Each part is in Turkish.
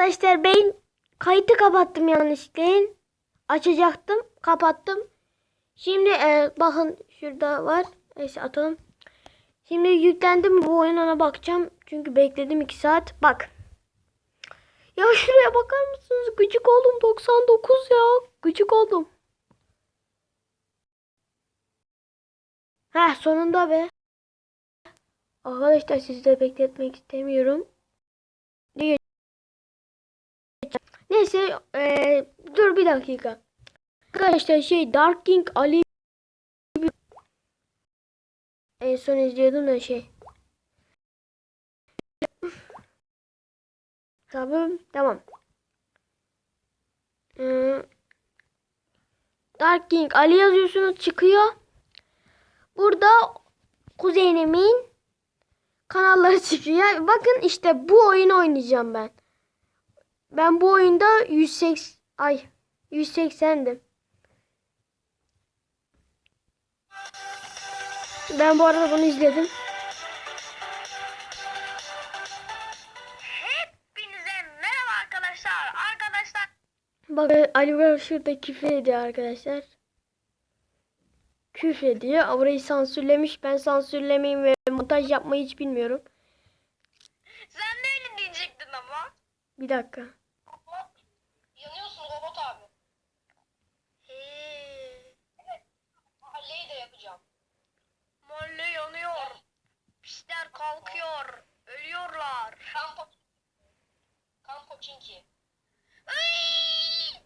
Arkadaşlar ben kayıtı kapattım yanlışlıkla. Açacaktım. Kapattım. Şimdi e, bakın şurada var. Neyse atalım. Şimdi yüklendim bu oyun ona bakacağım. Çünkü bekledim 2 saat. Bak. Ya şuraya bakar mısınız? Gıcık oldum 99 ya. Gıcık oldum. Heh sonunda be. Arkadaşlar sizi de bekletmek istemiyorum. Neyse eee, dur bir dakika. Arkadaşlar şey Dark King Ali en son izliyordum da şey. Tamam tamam. Hmm. Dark King Ali yazıyorsunuz çıkıyor. Burada kuzenimin kanalları çıkıyor. Bakın işte bu oyunu oynayacağım ben. Ben bu oyunda 180 ay 180'dim. Ben bu arada bunu izledim. Hepinize merhaba arkadaşlar. Arkadaşlar Bakın Ali Burak şurada küfür ediyor arkadaşlar. Küfür ediyor. Orayı sansürlemiş. Ben sansürlemeyi ve montaj yapmayı hiç bilmiyorum. sen de öyle diyecektin ama. Bir dakika. Yanıyorsun robot abi. Evet. Mahalleyi de yapacağım. Mahalle yanıyor. Pisler kalkıyor. Ölüyorlar. Kampo. Kampo Çinki. Ay!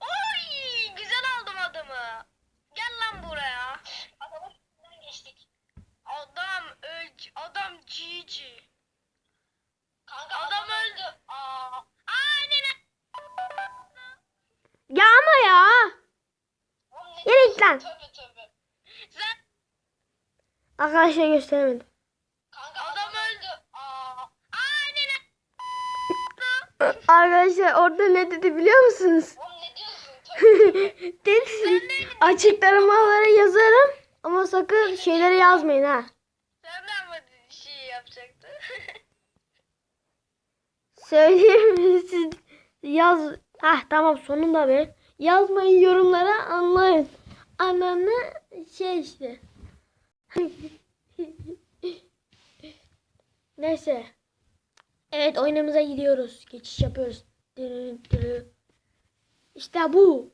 Oy! Güzel aldım adımı. Gel lan buraya. Adamın üstünden geçtik. Adam öl adam GG. Kanka adam, öldü. Aa. Aynen. Ya ama ya. Git lan. Tövbe tövbe. Sen Arkadaşlar gösteremedim. kanka adam öldü. Aa. Aynen. Arkadaşlar orada ne dedi biliyor musunuz? Oğlum ne diyorsun? Tövbe tövbe. dedi açıklamalara yazarım ama sakın şeyleri yazmayın ha. Senden mi şey yapacaktı? Söyleyeyim mi? siz yaz. Hah tamam sonunda be. Yazmayın yorumlara anlayın. Ananı şey işte. Neyse. Evet oyunumuza gidiyoruz. Geçiş yapıyoruz. İşte bu.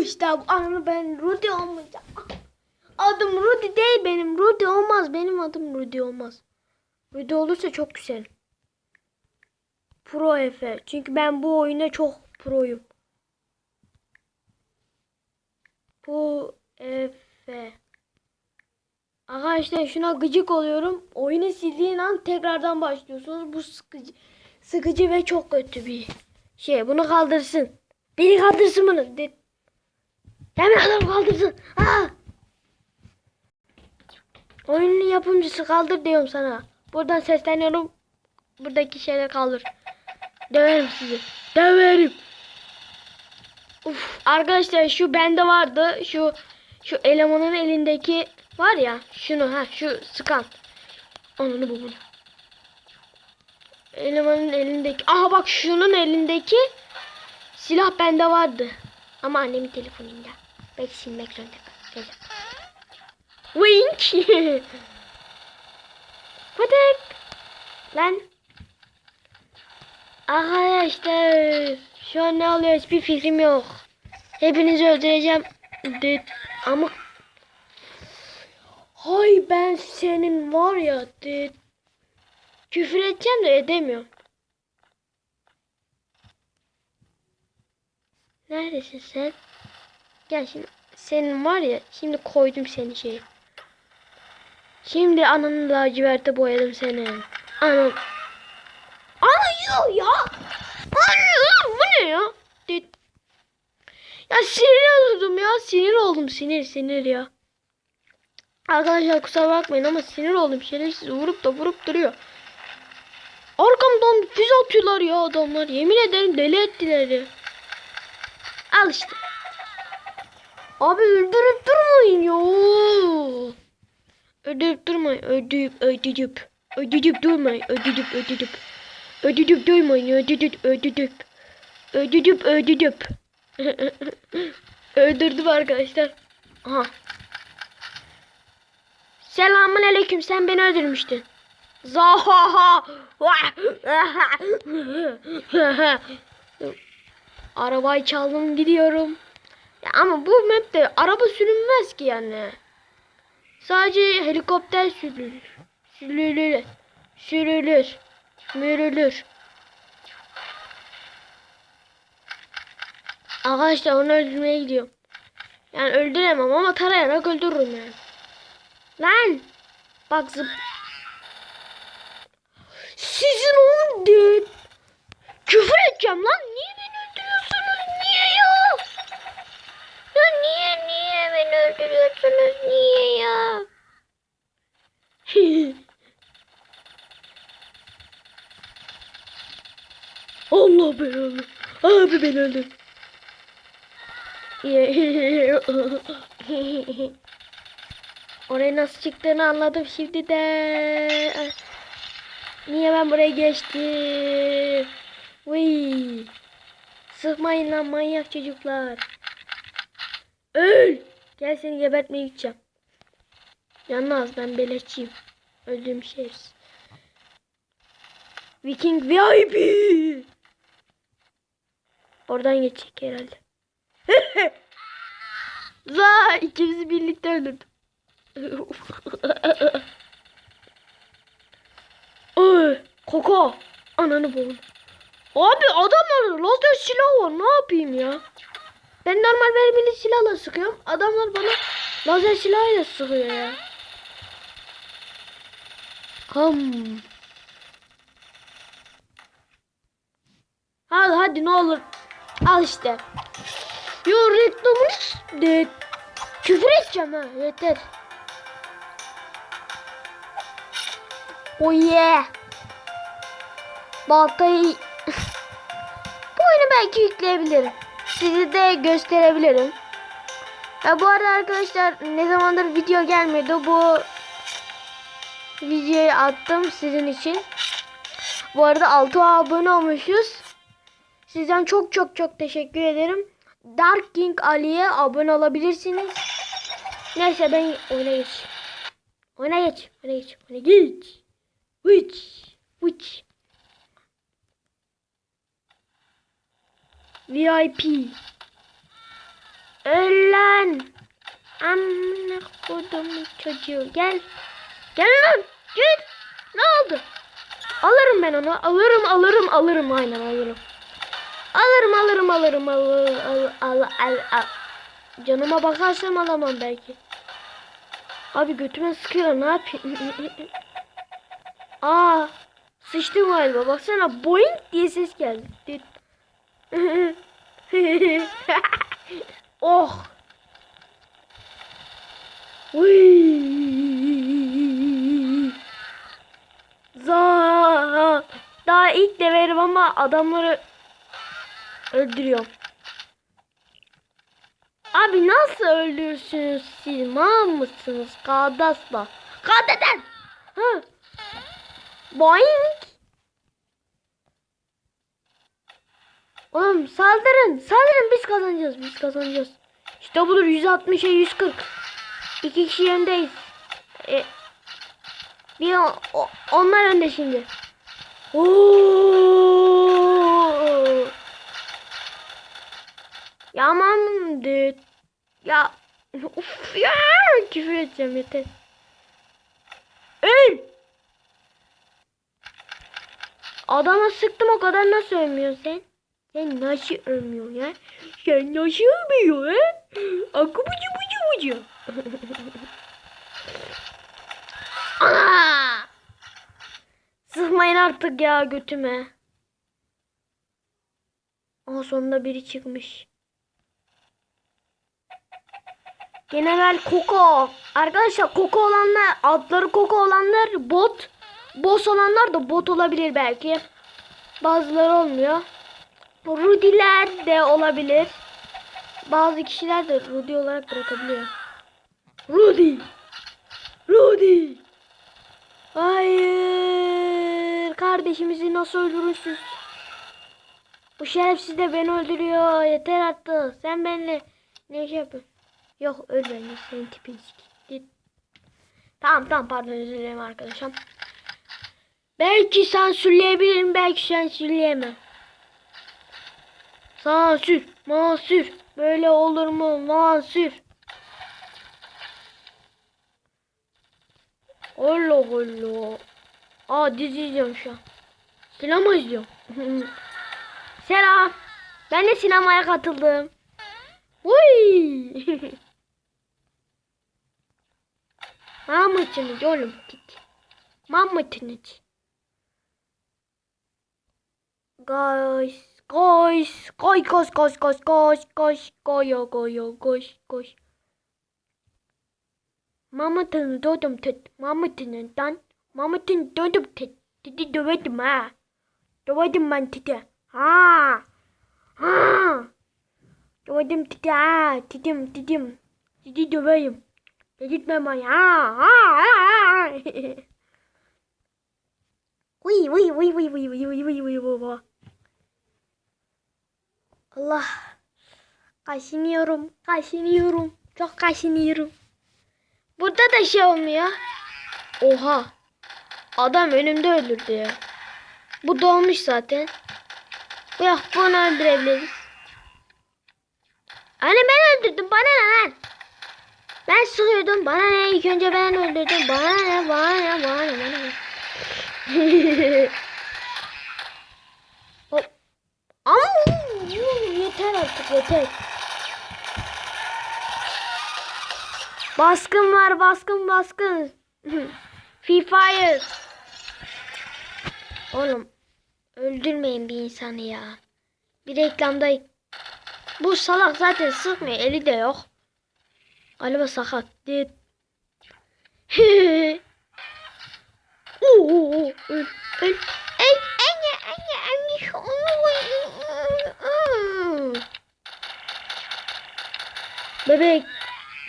İşte bu. Ananı ben Rudy olmayacağım. Adım Rudy değil benim. Rudy olmaz. Benim adım Rudy olmaz. Rudy olursa çok güzel. Pro Efe. Çünkü ben bu oyuna çok proyum. Bu Efe. Arkadaşlar şuna gıcık oluyorum. Oyunu sildiğin an tekrardan başlıyorsunuz. Bu sıkıcı, sıkıcı ve çok kötü bir şey. Bunu kaldırsın. Beni kaldırsın bunu. De Hemen adam kaldırsın. Ha! Oyunun yapımcısı kaldır diyorum sana. Buradan sesleniyorum. Buradaki şeyler kaldır. Döverim sizi. Döverim. Uf, arkadaşlar şu bende vardı. Şu şu elemanın elindeki var ya. Şunu ha şu sıkan. Onu bu bunu. Elemanın elindeki. Aha bak şunun elindeki silah bende vardı. Ama annemin telefonunda. Belki silmek zorunda kalacağım. Wink. Fıtık. Lan. Arkadaşlar şu an ne oluyor hiçbir fikrim yok. Hepinizi öldüreceğim. Dit. Ama Hay ben senin var ya dit. Küfür edeceğim de edemiyorum. Neredesin sen? Gel şimdi. Senin var ya şimdi koydum seni şeye. Şimdi ananı laciverte boyadım seni. Anan. Ana ya. Ana bu ne ya? Ya sinir oldum ya. Sinir oldum. Sinir sinir ya. Arkadaşlar kusura bakmayın ama sinir oldum. Şerefsiz vurup da vurup duruyor. Arkamdan füze atıyorlar ya adamlar. Yemin ederim deli ettiler. Al işte. Abi öldürüp durmayın ya. Öldürüp durmayın. Öldürüp öldürüp. Öldürüp durmayın. Öldürüp öldürüp. Öldürüp durmayın. Öldürüp öldürüp. Ödüdüp ödüdüp. Öldürdüm arkadaşlar. Aha. Selamun aleyküm sen beni öldürmüştün. Zahaha. Arabayı çaldım gidiyorum. Ya ama bu map'te araba sürünmez ki yani. Sadece helikopter sürülür. Sürülür. Sürülür. Mürülür. Arkadaşlar onu öldürmeye gidiyorum. Yani öldüremem ama tarayarak öldürürüm yani. Lan! Bak zıp. Sizin oğlum de. Küfür edeceğim lan. Niye beni öldürüyorsunuz? Niye ya? Ya niye niye beni öldürüyorsunuz? Niye ya? Allah beni öldür. Abi beni öldür. Oraya nasıl çıktığını anladım şimdi de. Niye ben buraya geçtim? Vıy. Sıkmayın lan manyak çocuklar. Öl. Gel seni gebertmeye gideceğim. Yalnız ben beleşçiyim. Öldüğüm şey. Viking VIP. Oradan geçecek herhalde. Za ikimizi birlikte öldürdüm. Oy, Koko. Ananı boğun. Abi adamlar lazer silah var. Ne yapayım ya? Ben normal mermili silahla sıkıyorum. Adamlar bana lazer silahıyla sıkıyor ya. Ham. Hadi hadi ne olur. Al işte. Yo reklamını de küfür edeceğim ha yeter. Oh yeah. Baltayı bu oyunu belki yükleyebilirim. Sizi de gösterebilirim. Ya bu arada arkadaşlar ne zamandır video gelmiyordu. Bu videoyu attım sizin için. Bu arada 6 abone olmuşuz. Sizden çok çok çok teşekkür ederim. Dark King Ali'ye abone olabilirsiniz. Neyse ben oyuna geç. Oyuna geç. Oyuna geç. Oyuna geç. Which? Which? VIP. Ölen. Amına kodumun çocuğu. Gel. Gel lan. Git. Ne oldu? Alırım ben onu. Alırım alırım alırım aynen alırım. Alırım alırım alırım alırım al al al al. Canıma bakarsam alamam belki. Abi götüme sıkıyor ne yapayım? Aa sıçtım galiba baksana boing diye ses geldi. Oh. Za. Daha ilk levelim ama adamları öldürüyorum. Abi nasıl öldürürsünüz siz? Mal mısınız? Kadasla. Kadeden. Ha. Boing. Oğlum saldırın. Saldırın biz kazanacağız. Biz kazanacağız. İşte budur 160'a 140. İki kişi öndeyiz. E, bir o- onlar önde şimdi. Oo. Yaman düt. Ya uf ya küfür edeceğim yeter. Öl. Adama sıktım o kadar nasıl ölmüyorsun sen? Sen nasıl ölmüyorsun ya? Sen nasıl ölmüyorsun he? Akı bıcı bıcı. Ana! Sıkmayın artık ya götüme. Aa sonunda biri çıkmış. General Koko. Arkadaşlar Koko olanlar, adları Koko olanlar bot. Boss olanlar da bot olabilir belki. Bazıları olmuyor. Rudiler de olabilir. Bazı kişiler de Rudy olarak bırakabiliyor. Rudy. Rudy. Hayır. Kardeşimizi nasıl öldürürsünüz? Bu şerefsiz de beni öldürüyor. Yeter artık. Sen benimle ne şey yapıyorsun? Yok öl beni. Senin tipin siktir. Tamam tamam pardon özür dilerim arkadaşım. Belki sansürleyebilirim. Belki sansürleyemem. Sansür. Mansür. Böyle olur mu? Mansür. Allah Allah. Aa dizi izliyorum şu an. Sinema izliyorum. Selam. Ben de sinemaya katıldım. Uy. Mahmut'unuz oğlum git. Mahmut'unuz. Guys, guys, koş koş koş koş koş koş koyo koyo koş koş. Mahmut'un doğdum tut. Mahmut'un dan. Mahmut'un doğdum tut. Dedi dövedim ha. Dövedim ben titi. Ha. Ha. Dövedim titi ha. Titim titim. Titi döveyim. Ha. Ha. Ha. Uy uy uy uy uy uy uy uy uy uy. Allah. Kaşınıyorum. Kaşınıyorum. Çok kaşınıyorum. Burada da şey olmuyor. Oha. Adam önümde öldürdü ya. Bu dolmuş zaten. Yok bunu öldürebiliriz. Hani ben öldürdüm bana ne lan? Ben sıkıyordum bana ne ilk önce ben öldürdüm bana ne bana ne bana ne bana ne. Hop. Ama yeter artık yeter. Baskın var baskın baskın. Free Fire. Oğlum öldürmeyin bir insanı ya. Bir reklamda bu salak zaten sıkmıyor eli de yok. Galiba sakat. Dit. Oo, öl, öl. Ey, anne, anne, anne, Bebek,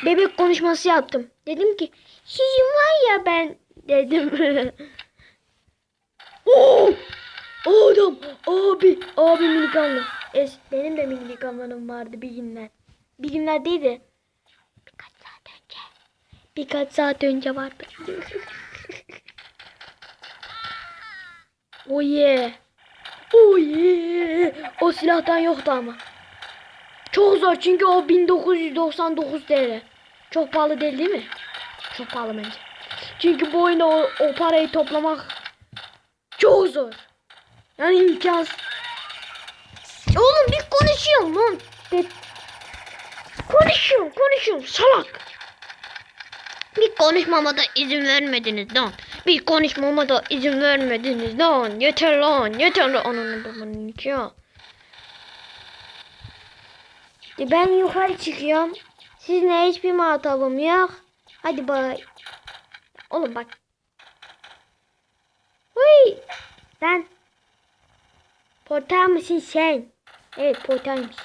bebek konuşması yaptım. Dedim ki, sizin var ya ben dedim. Oo! Adam, abi, abi milikanlı. Es, benim de milikanlarım vardı bir günler. Bir günler değil de. Birkaç saat önce vardı. oh yeah. Oh yeah. O silahtan yoktu ama. Çok zor çünkü o 1999 TL. Çok pahalı değil değil mi? Çok pahalı bence. Çünkü bu oyunda o, o parayı toplamak çok zor. Yani imkansız. Oğlum bir konuşuyorum lan. Konuşuyorum konuşuyorum salak. Bir konuşmama da izin vermediniz lan. Bir konuşmama da izin vermediniz lan. Yeter lan yeter lan. Ananı babanın ya. E Ben yukarı çıkıyorum. Sizinle hiçbir muhatabım yok. Hadi bay. Oğlum bak. Huy. Sen. Portal mısın sen? Evet portalmış.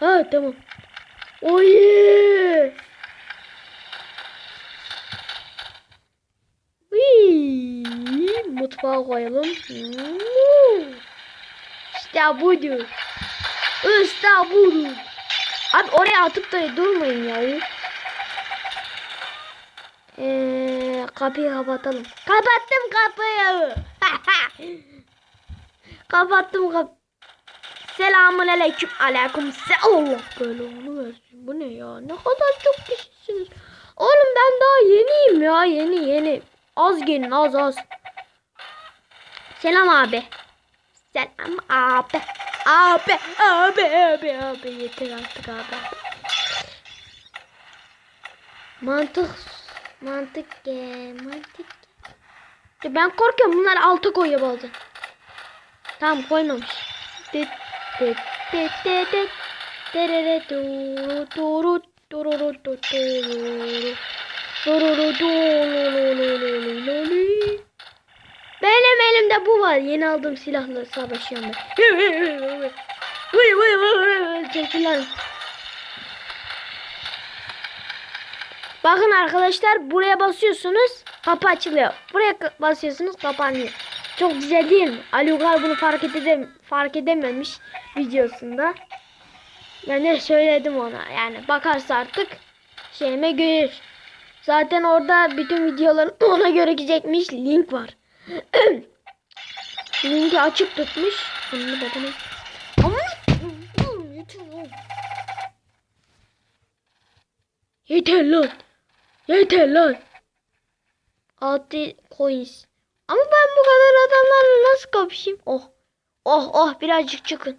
Ha tamam. Oy. Uy. Mutfağa koyalım. İşte budur. İşte budur. Abi oraya atıp da durmayın ya. Ee, kapıyı kapatalım. Kapattım kapıyı. Kapattım kap. Selamun aleyküm. Aleyküm. Allah böyle onu versin. Bu ne ya? Ne kadar çok kişisiniz. Oğlum ben daha yeniyim ya. Yeni yeni. Az gelin az az. Selam abi. Selam abi. Abi abi abi abi. Yeter artık abi. Mantık. Mantık. Mantık. Ya Ben korkuyorum bunlar altı koyuyor bazen. Tamam koymamış. Dit dit dit dit dit. Derere duru duru dururu du dururu. Dururu dururu. Benim elimde bu var. Yeni aldığım silahla savaşıyorum ben. Çekil. Bakın arkadaşlar buraya basıyorsunuz kapı açılıyor. Buraya basıyorsunuz kapanıyor. Çok güzel değil mi? Ali Uygar bunu fark, edem fark edememiş videosunda. Ben de söyledim ona. Yani bakarsa artık şeyime görür. Zaten orada bütün videoların ona göre gidecekmiş. Link var. Linki açık tutmuş. Bunu bakın. Ama yeter lan. Yeter lan. Yeter lan. Altı coins. Ama ben bu kadar adamlarla nasıl kapışayım? Oh. Oh oh birazcık çıkın.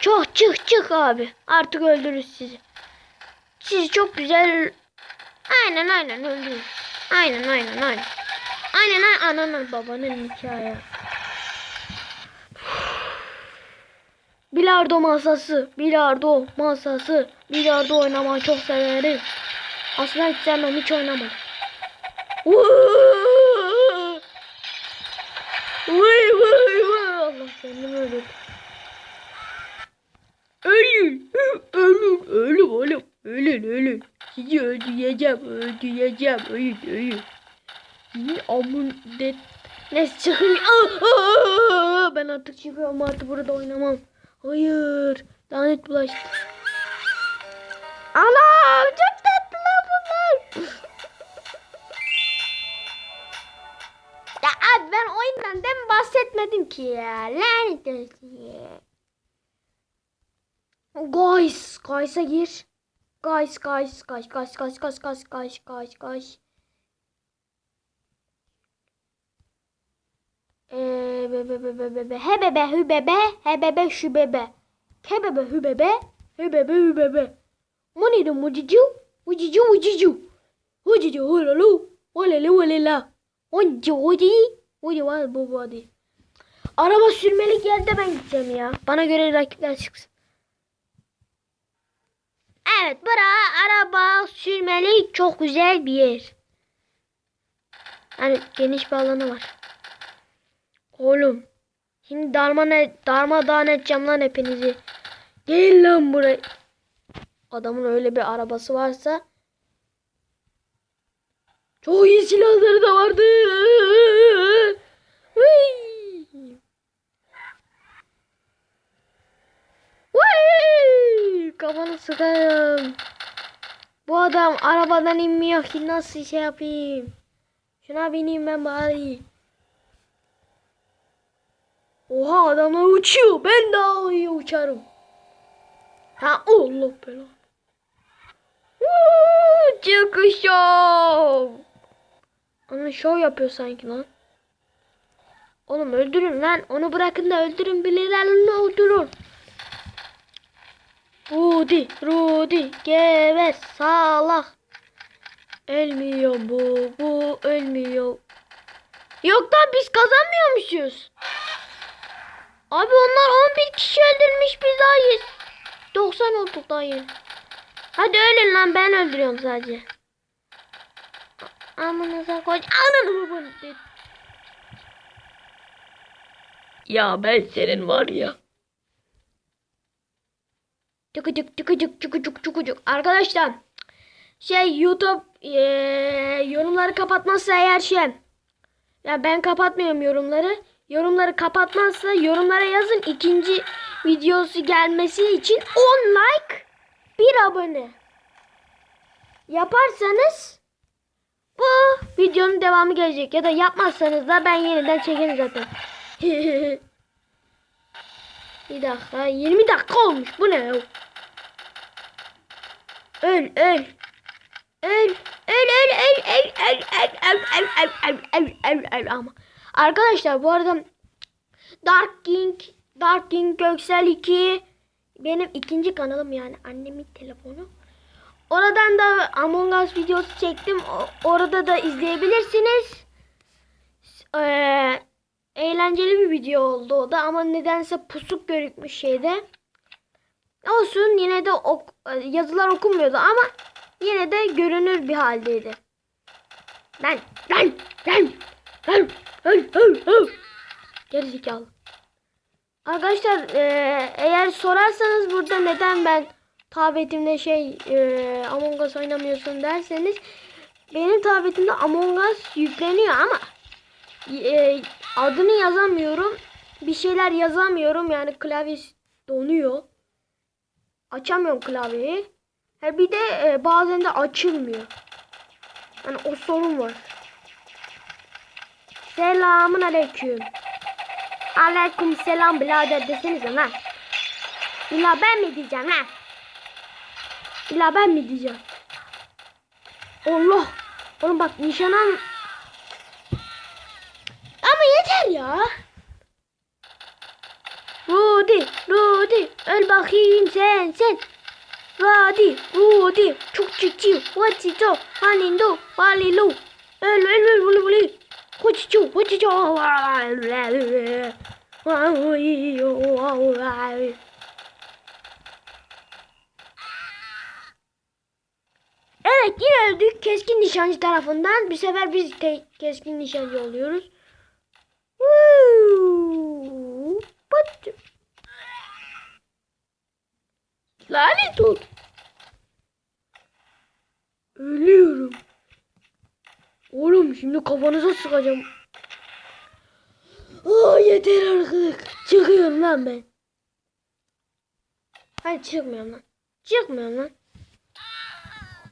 Çok çık çık abi. Artık öldürürüz sizi. Sizi çok güzel. Aynen aynen öldürürüz. Aynen aynen aynen. Aynen aynen ananın babanın hikaye. Bilardo masası, bilardo masası, bilardo oynamayı çok severim. Aslında hiç sevmem, hiç oynamam. Vay vay vay Allah kendimi öldürdüm. Ölün, ölün, ölün oğlum, ölün, ölün. Sizi öldüreceğim, öldüreceğim, ölün, ölün. Sizi amın de... Neyse çıkın. Aa, aa, aa. Ben artık çıkıyorum artık burada oynamam. Hayır. Lanet bulaştı. Ana çok tatlılar bunlar. ya abi ben oyundan dem bahsetmedim ki ya. Lanet olsun. Guys, guys'a gir. Guys, guys, guys, guys, guys, guys, guys, guys, guys, guys. Ee, be be be be be be hebebe hübebe hebebe şübebe. Kebebe hübebe hebebe hübebe. Monide mucicu mucicu mucicu mucicu hulalu hulele hulela Oncu hudi hudi var bu hadi. Araba sürmelik yerde ben gideceğim ya. Bana göre rakipler çıksın. Evet bura araba sürmelik çok güzel bir yer. Yani geniş bir alanı var Oğlum. Şimdi darma ne darmadağın edeceğim lan hepinizi. Gelin lan buraya. Adamın öyle bir arabası varsa çok iyi silahları da vardı. Kafanı sıkarım. Bu adam arabadan inmiyor ki nasıl şey yapayım. Şuna bineyim ben bari. Oha adamlar uçuyor. Ben daha iyi uçarım. Ha Allah belanı. Woo, Çıkış şov. Ana şov yapıyor sanki lan. Oğlum öldürün lan. Onu bırakın da öldürün. Birilerini öldürün. Rudi, Rudi, geber, salak. Ölmüyor bu, bu ölmüyor. Yok lan biz kazanmıyormuşuz. Abi onlar 11 kişi öldürmüş biz daha 100. 90 olduk daha yeni. Hadi ölün lan ben öldürüyorum sadece. Amanıza koy. Ananı babanı. Ya ben senin var ya. Çıkıcık çıkıcık çıkıcık çıkıcık. Arkadaşlar şey YouTube eee, yorumları kapatmazsa eğer şey ya ben kapatmıyorum yorumları. Yorumları kapatmazsa yorumlara yazın ikinci videosu gelmesi için 10 like bir abone yaparsanız bu videonun devamı gelecek ya da yapmazsanız da ben yeniden çekerim zaten. bir dakika 20 dakika olmuş bu ne öl. Öl. Öl öl öl öl öl öl öl öl öl öl öl öl öl ama. Arkadaşlar bu arada Dark King Dark King Göksel 2 benim ikinci kanalım yani annemin telefonu. Oradan da Among Us videosu çektim. Orada da izleyebilirsiniz. Ee, eğlenceli bir video oldu o da ama nedense pusuk görükmüş şeyde. Olsun yine de ok- yazılar okunmuyordu ama yine de görünür bir haldeydi. Lan lan lan lan. Gerizekalı. Arkadaşlar eee, eğer sorarsanız burada neden ben tabletimde şey eee, Among Us oynamıyorsun derseniz benim tabletimde Among Us yükleniyor ama eee, adını yazamıyorum. Bir şeyler yazamıyorum yani klavyesi donuyor. Açamıyorum klavyeyi. Ha bir de e, bazen de açılmıyor. Yani o sorun var. Selamun aleyküm. Aleyküm selam birader desenize lan. İlla ben mi diyeceğim lan? İlla ben mi diyeceğim? Allah. Oğlum bak nişanım. Ama yeter ya. Rudi, Rudi, öl bakayım sen, sen. Rudi, Rudi, çok çiçi, vaçiço, hanindo, halilu. Öl, öl, öl, öl, öl. Koçiço, koçiço. Evet yine öldük keskin nişancı tarafından. Bir sefer biz keskin nişancı oluyoruz. Lanet olsun. Ölüyorum. Oğlum şimdi kafanıza sıkacağım. Aa yeter artık. Çıkıyorum lan ben. Hayır çıkmıyorum lan. Çıkmıyorum lan.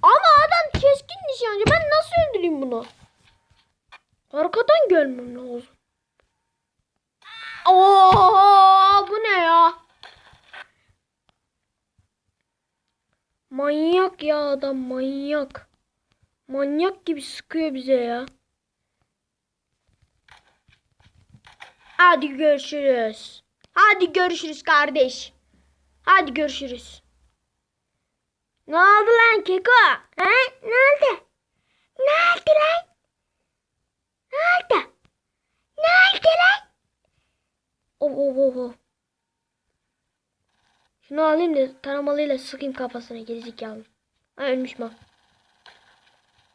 Ama adam keskin nişancı. Ben nasıl öldüreyim bunu? Arkadan gelmem lazım. Oo, bu ne ya? Manyak ya adam manyak. Manyak gibi sıkıyor bize ya. Hadi görüşürüz. Hadi görüşürüz kardeş. Hadi görüşürüz. Ne oldu lan Keko? He? Ne oldu? Ne oldu lan? Ne oldu? Ne oldu lan? Oh oh oh oh. Şunu alayım da taramalıyla sıkayım kafasına gerizekalı. Ha ölmüş bak.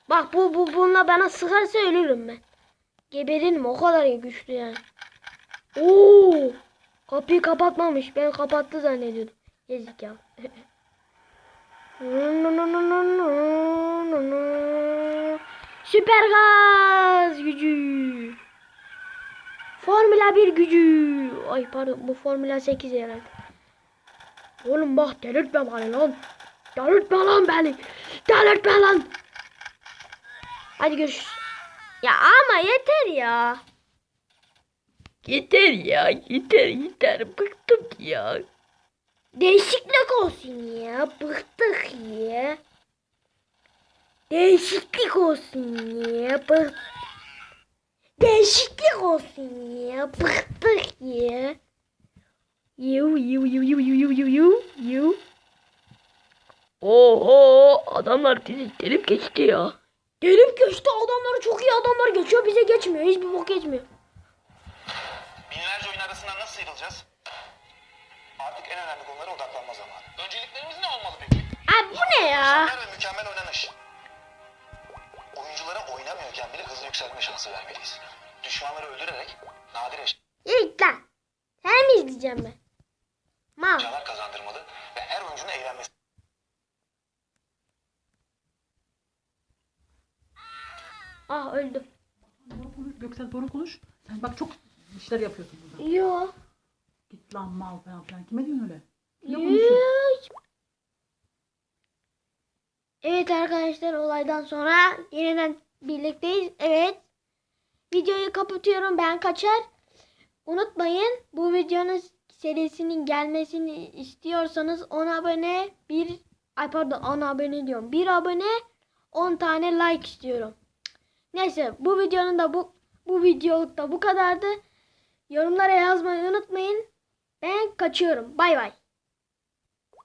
Bak bu, bu bununla bana sıkarsa ölürüm ben. Geberirim o kadar güçlü yani. Oo! Kapıyı kapatmamış. Ben kapattı zannediyordum. Gerizekalı. Süper gaz gücü. Formula 1 gücü. Ay pardon bu Formula 8 herhalde. Oğlum bak delirtme beni lan. Delirtme lan beni. Delirtme lan. Hadi görüşürüz. Ya ama yeter ya. Yeter ya yeter yeter bıktım ya. Değişiklik olsun ya. Bıktık ya. Değişiklik olsun ya. Bık... Değişiklik olsun ya. Bıktık ya. Yu yu yu yu yu yu yu yu yu. Oho adamlar bizi delip geçti ya. Gelip geçti adamları çok iyi adamlar geçiyor bize geçmiyor. Hiçbir bok geçmiyor. Binlerce oyun arasından nasıl sıyrılacağız? Artık en önemli konulara odaklanma zamanı. Önceliklerimiz ne olmalı peki? Abi bu ne ya? Şutlar ve mükemmel oynanış. Oyunculara oynamıyorken bile hızlı yükselme şansı vermeliyiz. Düşmanları öldürerek nadir Yürü git lan. Sen mi izleyeceğim ben? Mal. eşyalar kazandırmalı Ah öldüm. Konuş. Göksel doğru konuş. Sen bak çok işler yapıyorsun burada. Yo. Git lan mal falan filan. Kime diyorsun öyle? Ne konuşuyorsun? Evet arkadaşlar olaydan sonra yeniden birlikteyiz. Evet. Videoyu kapatıyorum. Ben kaçar. Unutmayın bu videonun serisinin gelmesini istiyorsanız 10 abone bir ay pardon 10 abone diyorum. 1 abone 10 tane like istiyorum. Neyse bu videonun da bu bu videoluk da bu kadardı. Yorumlara yazmayı unutmayın. Ben kaçıyorum. Bay bay.